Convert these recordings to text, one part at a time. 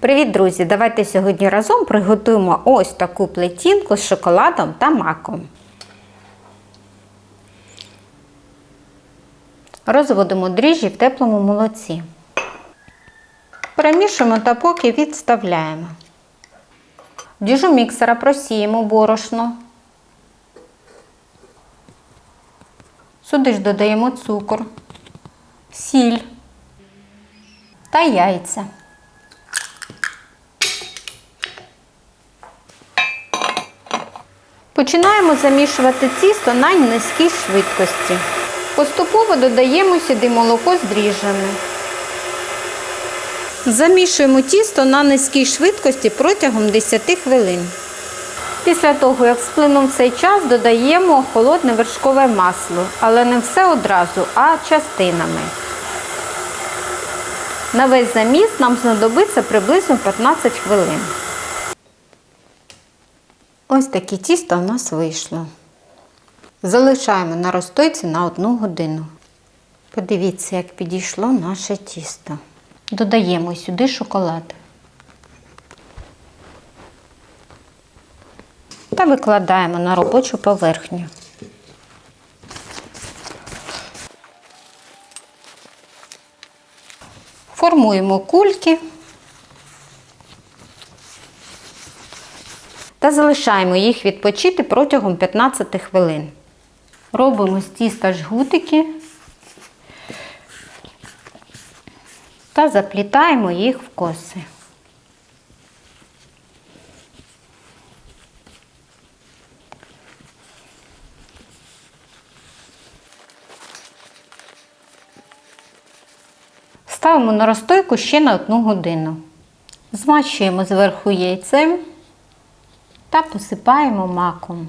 Привіт, друзі! Давайте сьогодні разом приготуємо ось таку плетінку з шоколадом та маком. Розводимо дріжджі в теплому молоці. Перемішуємо та поки відставляємо. Діжу міксера просіємо борошно. Сюди ж додаємо цукор, сіль та яйця. Починаємо замішувати тісто на низькій швидкості. Поступово додаємо сюди молоко з дріжджами. Замішуємо тісто на низькій швидкості протягом 10 хвилин. Після того, як сплинув цей час, додаємо холодне вершкове масло, але не все одразу, а частинами. На весь заміс нам знадобиться приблизно 15 хвилин. Ось таке тісто у нас вийшло. Залишаємо на розстойці на 1 годину. Подивіться, як підійшло наше тісто. Додаємо сюди шоколад. Та викладаємо на робочу поверхню. Формуємо кульки та залишаємо їх відпочити протягом 15 хвилин. Робимо з тіста жгутики та заплітаємо їх в коси. Ставимо на розстойку ще на одну годину. Змащуємо зверху яйцем та посипаємо маком.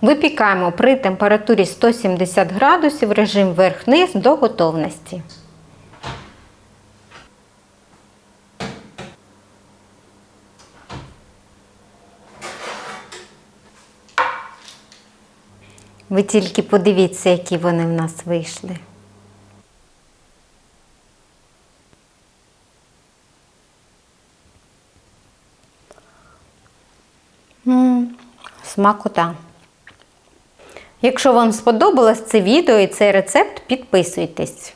Випікаємо при температурі 170 градусів режим верх-низ до готовності. Ви тільки подивіться, які вони в нас вийшли. Смакота. Якщо вам сподобалось це відео і цей рецепт, підписуйтесь.